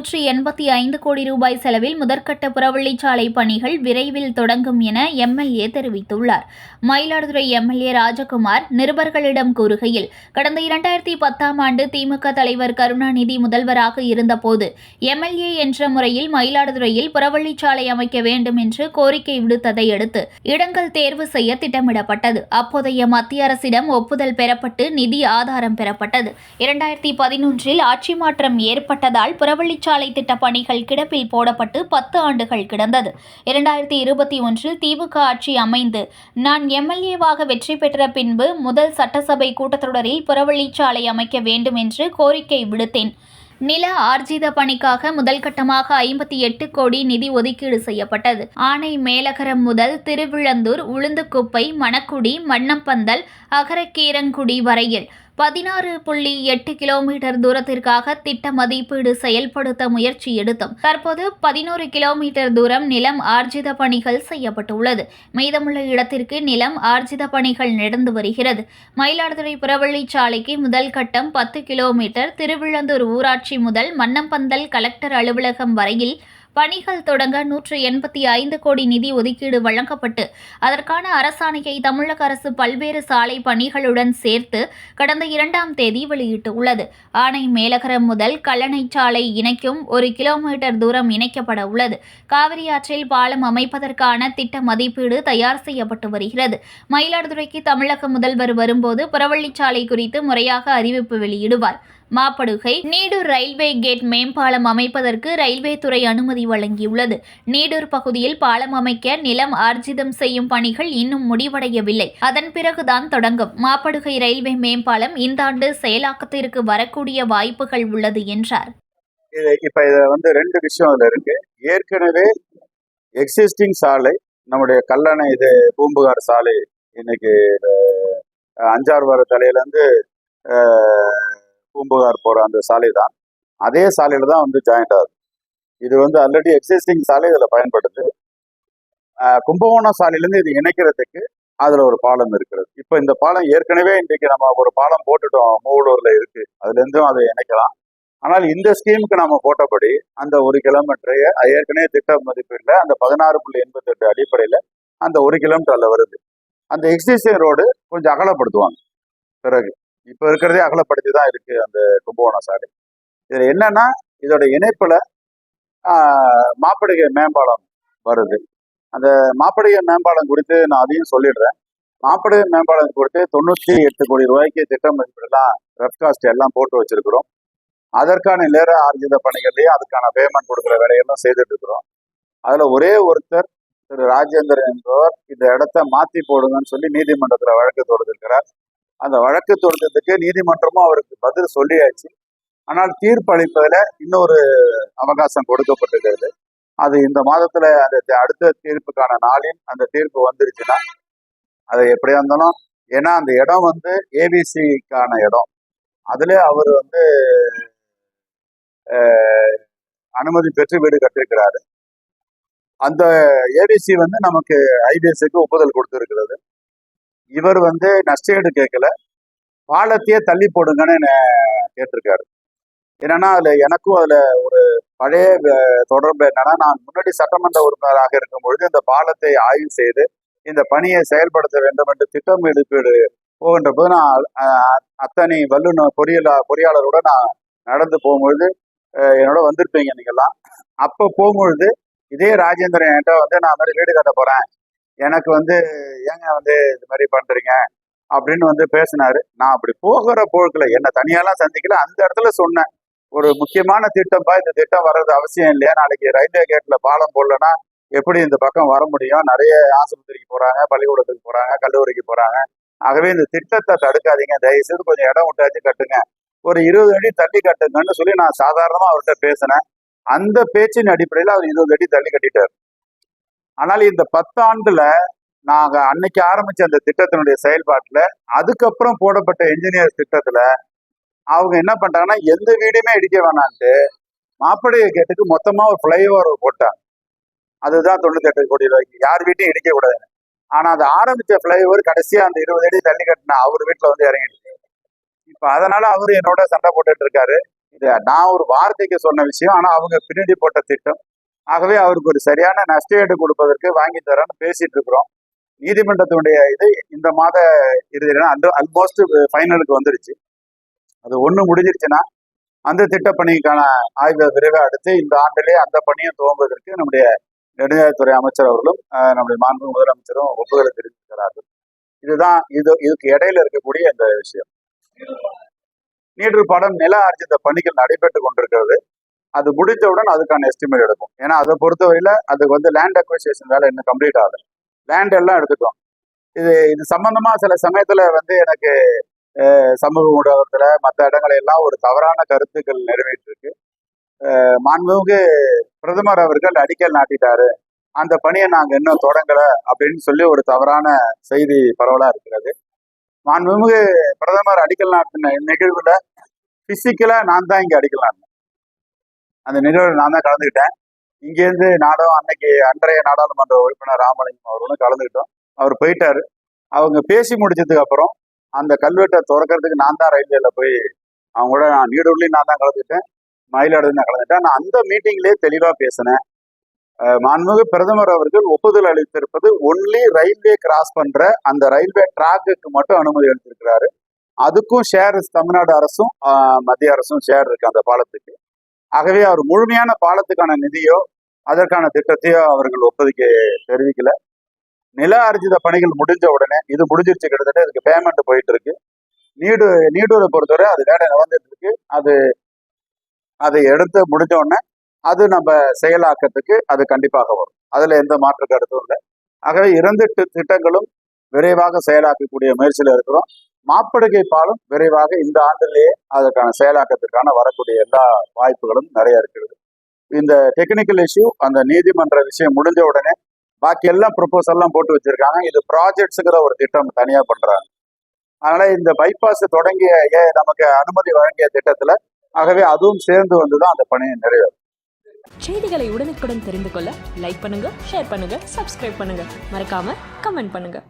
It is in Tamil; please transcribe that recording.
நூற்றி எண்பத்தி ஐந்து கோடி ரூபாய் செலவில் முதற்கட்ட புறவழிச்சாலை பணிகள் விரைவில் தொடங்கும் என எம்எல்ஏ தெரிவித்துள்ளார். மயிலாடுதுறை எம்எல்ஏ ராஜகுமார் நிருபர்களிடம் கூறுகையில் கடந்த இரண்டாயிரத்தி பத்தாம் ஆண்டு திமுக தலைவர் கருணாநிதி முதல்வராக இருந்தபோது எம்எல்ஏ என்ற முறையில் மயிலாடுதுறையில் புறவழிச்சாலை அமைக்க வேண்டும் என்று கோரிக்கை விடுத்ததை அடுத்து இடங்கள் தேர்வு செய்ய திட்டமிடப்பட்டது. அப்போதைய மத்திய அரசிடம் ஒப்புதல் பெறப்பட்டு நிதி ஆதாரம் பெறப்பட்டது. இரண்டாயிரத்தி பதினொன்றில் ஆட்சி மாற்றம் ஏற்பட்டதால் புறவழிச்சாலை திட்ட பணிகள் கிடப்பில் போடப்பட்டு பத்து ஆண்டுகள் கிடந்தது. இரண்டாயிரத்தி இருபத்தி ஒன்றில் திமுக ஆட்சி அமைந்து நான் எம்எல்ஏவாக வெற்றி பெற்ற பின்பு முதல் சட்டசபை கூட்டத்தொடரில் புறவழிச்சாலை அமைக்க வேண்டும் என்று கோரிக்கை விடுத்தேன். நில ஆர்ஜித பணிக்காக முதல் கட்டமாக ஐம்பத்தி எட்டு கோடி நிதி ஒதுக்கீடு செய்யப்பட்டது. ஆனை மேலகரம் முதல் திருவிழந்தூர் உளுந்துக்குப்பை மணக்குடி மன்னப்பந்தல் அகரக்கீரங்குடி வரையில் பதினாறு புள்ளி எட்டு கிலோமீட்டர் தூரத்திற்காக திட்ட மதிப்பீடு செயல்படுத்த முயற்சி எடுத்தும். தற்போது பதினோரு கிலோமீட்டர் தூரம் நிலம் ஆர்ஜித பணிகள் செய்யப்பட்டுள்ளது. மீதமுள்ள இடத்திற்கு நிலம் ஆர்ஜித பணிகள் நடந்து வருகிறது. மயிலாடுதுறை புறவழிச்சாலைக்கு முதல் கட்டம் பத்து கிலோமீட்டர் திருவிழந்தூர் ஊராட்சி முதல் மன்னம்பந்தல் கலெக்டர் அலுவலகம் வரையில் பணிகள் தொடங்க நூற்று எண்பத்தி ஐந்து கோடி நிதி ஒதுக்கீடு வழங்கப்பட்டு அதற்கான அரசாணையை தமிழக அரசு பல்வேறு சாலை பணிகளுடன் சேர்த்து கடந்த இரண்டாம் தேதி வெளியிட்டுள்ளது. ஆனை மேலகரம் முதல் கல்லணை சாலை இணைக்கும் ஒரு கிலோமீட்டர் தூரம் இணைக்கப்பட உள்ளது. காவிரி ஆற்றில் பாலம் அமைப்பதற்கான திட்ட மதிப்பீடு தயார் செய்யப்பட்டு வருகிறது. மயிலாடுதுறைக்கு தமிழக முதல்வர் வரும்போது புறவழிச்சாலை குறித்து முறையாக அறிவிப்பு வெளியிடுவார். மாப்படுகை நீடூர் ரயில்வே கேட் மேம்பாலம் அமைப்பதற்கு ரயில்வே துறை அனுமதி வழங்கியுள்ளது. நீடூர் பகுதியில் பாலம் அமைக்க நிலம் ஆர்ஜிதம் செய்யும் பணிகள் இன்னும் முடிவடையவில்லை. அதன் பிறகுதான் தொடங்கும். மாப்படுகை ரயில்வே மேம்பாலம் இந்த ஆண்டு செயலாக்கத்திற்கு வரக்கூடிய வாய்ப்புகள் உள்ளது என்றார். இப்ப இதுல வந்து ரெண்டு விஷயம் அதுல இருக்கு. ஏற்கனவே எக்ஸிஸ்டிங் சாலை நம்முடைய கல்லணை இது பூம்புகார் சாலை இன்னைக்கு அஞ்சாறு வார தலையில இருந்து பூம்புகார் போகிற அந்த சாலை தான் அதே சாலையில் தான் வந்து ஜாயிண்ட் ஆகுது. இது வந்து ஆல்ரெடி எக்ஸிஸ்டிங் சாலை இதில் பயன்படுது. கும்பகோணம் சாலையிலேருந்து இது இணைக்கிறதுக்கு அதில் ஒரு பாலம் இருக்கிறது. இப்போ இந்த பாலம் ஏற்கனவே இன்றைக்கு நம்ம ஒரு பாலம் போட்டுட்டோம். மூவலூரில் இருக்குது அதுலேருந்தும் அதை இணைக்கலாம். ஆனால் இந்த ஸ்கீமுக்கு நம்ம போட்டபடி அந்த ஒரு கிலோமீட்டரையே ஏற்கனவே திட்ட மதிப்பீட்டில் அந்த பதினாறு புள்ளி எண்பத்தி எட்டு அந்த ஒரு கிலோமீட்டரில் வருது. அந்த எக்ஸிஸ்டிங் ரோடு கொஞ்சம் அகலப்படுத்துவாங்க. பிறகு இப்ப இருக்கிறதே அகலப்படுத்தி தான் இருக்கு அந்த கும்பகோணம் சாலை. இதுல என்னன்னா இதோட இணைப்புல ஆஹ், மாப்பிடுகை மேம்பாலம் வருது. அந்த மாப்பிடுகை மேம்பாலம் குறித்து நான் அதையும் சொல்லிடுறேன். மாப்பிடுகை மேம்பாலம் குறித்து தொண்ணூத்தி எட்டு கோடி ரூபாய்க்கு திட்டம் மதிப்பீடுலாம் ரெப்காஸ்ட் எல்லாம் போட்டு வச்சிருக்கிறோம். அதற்கான நேர ஆர்ஜித பணிகள்லையும் அதுக்கான பேமெண்ட் கொடுக்குற வேலையெல்லாம் செய்துட்டு இருக்கிறோம். அதுல ஒரே ஒருத்தர் திரு ராஜேந்திரன் என்பவர் இந்த இடத்த மாத்தி போடுங்கன்னு சொல்லி நீதிமன்றத்துல வழக்கு தொடுத்திருக்கிறார். அந்த வழக்கு தொடர்ந்ததுக்கு நீதிமன்றமும் அவருக்கு பதில் சொல்லியாச்சு. ஆனால் தீர்ப்பு இன்னொரு அவகாசம் கொடுக்கப்பட்டிருக்கிறது. அது இந்த மாதத்துல அந்த அடுத்த தீர்ப்புக்கான நாளில் அந்த தீர்ப்பு வந்துருச்சுன்னா அது எப்படியா இருந்தாலும் ஏன்னா அந்த இடம் வந்து ஏபிசிக்கான இடம். அதுல அவர் வந்து அனுமதி பெற்று வீடு கட்டிருக்கிறாரு அந்த ஏபிசி வந்து நமக்கு ஐபிஎஸ்க்கு ஒப்புதல் கொடுத்திருக்கிறது. இவர் வந்து நஷ்டேடு கேட்கல. பாலத்தையே தள்ளி போடுங்கன்னு என்ன கேட்டிருக்காரு. என்னன்னா அதுல எனக்கும் அதுல ஒரு பழைய தொடர்பு என்னன்னா நான் முன்னாடி சட்டமன்ற உறுப்பினராக இருக்கும் பொழுது இந்த பாலத்தை ஆய்வு செய்து இந்த பணியை செயல்படுத்த வேண்டும் என்று திட்டம் எடுப்பீடு போகின்ற போது நான் அத்தனை வல்லுநர் பொறியியலா பொறியாளரோட நான் நடந்து போகும்பொழுது என்னோட வந்திருப்பீங்க நீங்கெல்லாம். அப்போ போகும்பொழுது இதே ராஜேந்திரன் என்கிட்ட வந்து நான் மாதிரி வீடு கட்ட போறேன். எனக்கு வந்து ஏங்க வந்து இது மாதிரி பண்றீங்க? அப்படின்னு வந்து பேசினாரு. நான் அப்படி போகிற போக்கில் என்னை தனியாலாம் சந்திக்கல. அந்த இடத்துல சொன்னேன் ஒரு முக்கியமான திட்டம்ப்பா இந்த திட்டம் வர்றது அவசியம் இல்லையா? நாளைக்கு ரயில்வே கேட்டில் பாலம் போடலன்னா எப்படி இந்த பக்கம் வர முடியும்? நிறைய ஆஸ்பத்திரிக்கு போகிறாங்க பள்ளிக்கூடத்துக்கு போகிறாங்க கல்லூரிக்கு போகிறாங்க ஆகவே இந்த திட்டத்தை தடுக்காதீங்க. தயவுசெய்து கொஞ்சம் இடம் விட்டாச்சு கட்டுங்க. ஒரு இருபது அடி தள்ளி கட்டுங்கன்னு சொல்லி நான் சாதாரணமாக அவர்கிட்ட பேசினேன். அந்த பேச்சின் அடிப்படையில் அவர் இருபது அடி தள்ளி கட்டிட்டார். ஆனால் இந்த பத்தாண்டுல நாங்க அன்னைக்கு ஆரம்பிச்ச அந்த திட்டத்தினுடைய செயல்பாட்டுல அதுக்கப்புறம் போடப்பட்ட என்ஜினியர்ஸ் திட்டத்துல அவங்க என்ன பண்ணிட்டாங்கன்னா எந்த வீடுமே இடிக்க வேணான்ட்டு மாப்பிள்ளைய கேட்டுக்கு மொத்தமா ஒரு ஃப்ளைஓவர் போட்டாங்க. அதுதான் தொண்ணூத்தி எட்டு கோடி ரூபாய்க்கு. யார் வீட்டையும் இடிக்க கூடாது. ஆனா அது ஆரம்பிச்ச ஃப்ளைஓவர் கடைசியா அந்த இருபது அடி தள்ளி கட்டின அவர் வீட்டுல வந்து இறங்கிடுச்சு. இப்ப அதனால அவரு என்னோட சண்டை போட்டுட்டு இருக்காரு. இது நான் ஒரு வார்த்தைக்கு சொன்ன விஷயம். ஆனா அவங்க பின்னாடி போட்ட திட்டம் ஆகவே அவருக்கு ஒரு சரியான நஷ்டஈடு கொடுப்பதற்கு வாங்கி தரேன்னு பேசிட்டு இருக்கிறோம். நீதிமன்றத்தினுடைய இது இந்த மாத இறுதியில அந்த அல்மோஸ்ட் ஃபைனலுக்கு வந்துருச்சு. அது ஒன்று முடிஞ்சிருச்சுன்னா அந்த திட்டப்பணிக்கான ஆய்வை விரைவாக அடுத்து இந்த ஆண்டிலே அந்த பணியை துவங்குவதற்கு நம்முடைய நெடுஞ்சாலைத்துறை அமைச்சர் அவர்களும் நம்முடைய மாண்பு முதலமைச்சரும் ஒப்புதலை தெரிவித்திருக்கிறார்கள். இதுதான் இது இதுக்கு இடையில இருக்கக்கூடிய இந்த விஷயம். நீடு படம் நில ஆர்ஜித பணிகள் நடைபெற்று கொண்டிருக்கிறது. அது முடித்தவுடன் அதுக்கான எஸ்டிமேட் எடுக்கும். ஏன்னா அதை பொறுத்தவரையில அதுக்கு வந்து லேண்ட் அக்வசியேஷன் வேலை இன்னும் கம்ப்ளீட் ஆகல. லேண்ட் எல்லாம் எடுத்துட்டோம். இது இது சம்பந்தமா சில சமயத்துல வந்து எனக்கு சமூக ஊடகத்துல மற்ற இடங்கள் எல்லாம் ஒரு தவறான கருத்துக்கள் நிறைவேற்றிருக்கு. இருக்கு மாண்புமிகு பிரதமர் அவர்கள் அடிக்கல் நாட்டிட்டாரு. அந்த பணியை நாங்க இன்னும் தொடங்கல அப்படின்னு சொல்லி ஒரு தவறான செய்தி பரவலா இருக்கிறது. மாண்புமிகு பிரதமர் அடிக்கல் நாட்டின நிகழ்வுல பிசிக்கலா நான் தான் இங்க அடிக்கல் நாட்டினேன். அந்த நிகழ்வில் நான் தான் கலந்துக்கிட்டேன். இங்கேருந்து நாடம் அன்னைக்கு அன்றைய நாடாளுமன்ற உறுப்பினர் ராமலிங்கம் அவர்களும் கலந்துக்கிட்டோம். அவர் போயிட்டாரு. அவங்க பேசி முடிச்சதுக்கு அப்புறம் அந்த கல்வெட்டை திறக்கிறதுக்கு நான் தான் ரயில்வேல போய் அவங்க கூட நான் நீடூர்லையும் நான் தான் கலந்துக்கிட்டேன். மயிலாடுதுறை நான் கலந்துட்டேன் நான் அந்த மீட்டிங்லேயே தெளிவாக பேசினேன். அஹ் மாண்புமிகு பிரதமர் அவர்கள் ஒப்புதல் அளித்திருப்பது ஒன்லி ரயில்வே கிராஸ் பண்ற அந்த ரயில்வே டிராக்குக்கு மட்டும் அனுமதி அளித்திருக்கிறாரு. அதுக்கும் ஷேர் தமிழ்நாடு அரசும் மத்திய அரசும் ஷேர் இருக்கு அந்த பாலத்துக்கு. ஆகவே அவர் முழுமையான பாலத்துக்கான நிதியோ அதற்கான திட்டத்தையோ அவர்கள் ஒப்புதலுக்கு தெரிவிக்கல. நில அர்ஜித பணிகள் முடிஞ்ச உடனே இது முடிஞ்சிருச்சு கிட்டத்தட்ட இதுக்கு பேமெண்ட் போயிட்டு இருக்கு நீடு நீடூரை பொறுத்தவரை அது வேலை நடந்துட்டு இருக்கு அது அதை எடுத்து முடிஞ்ச உடனே அது நம்ம செயலாக்கத்துக்கு அது கண்டிப்பாக வரும். அதுல எந்த மாற்று கருத்தும் இல்லை. ஆகவே இரண்டு திட்டங்களும் விரைவாக செயலாக்கக்கூடிய முயற்சியில் இருக்கிறோம். மாப்படுகை பாலம் விரைவாக இந்த ஆண்டிலேயே அதற்கான செயலாக்கத்திற்கான வரக்கூடிய எல்லா வாய்ப்புகளும் நிறைய இருக்கிறது. இந்த டெக்னிக்கல் இஷ்யூ அந்த நீதிமன்ற விஷயம் முடிஞ்ச உடனே பாக்கி எல்லாம் ப்ரொப்போசல்லாம் போட்டு வச்சிருக்காங்க. இது ப்ராஜெக்ட்ஸுங்கிற ஒரு திட்டம் தனியா பண்றாங்க. அதனால இந்த பைபாஸ் தொடங்கிய நமக்கு அனுமதி வழங்கிய திட்டத்துல ஆகவே அதுவும் சேர்ந்து வந்துதான் அந்த பணியை நிறைவேறும். செய்திகளை உடனுக்குடன் தெரிந்து கொள்ள லைக் பண்ணுங்க ஷேர் பண்ணுங்க சப்ஸ்கிரைப் பண்ணுங்க. மறக்காம கமெண்ட் பண்ணுங்க.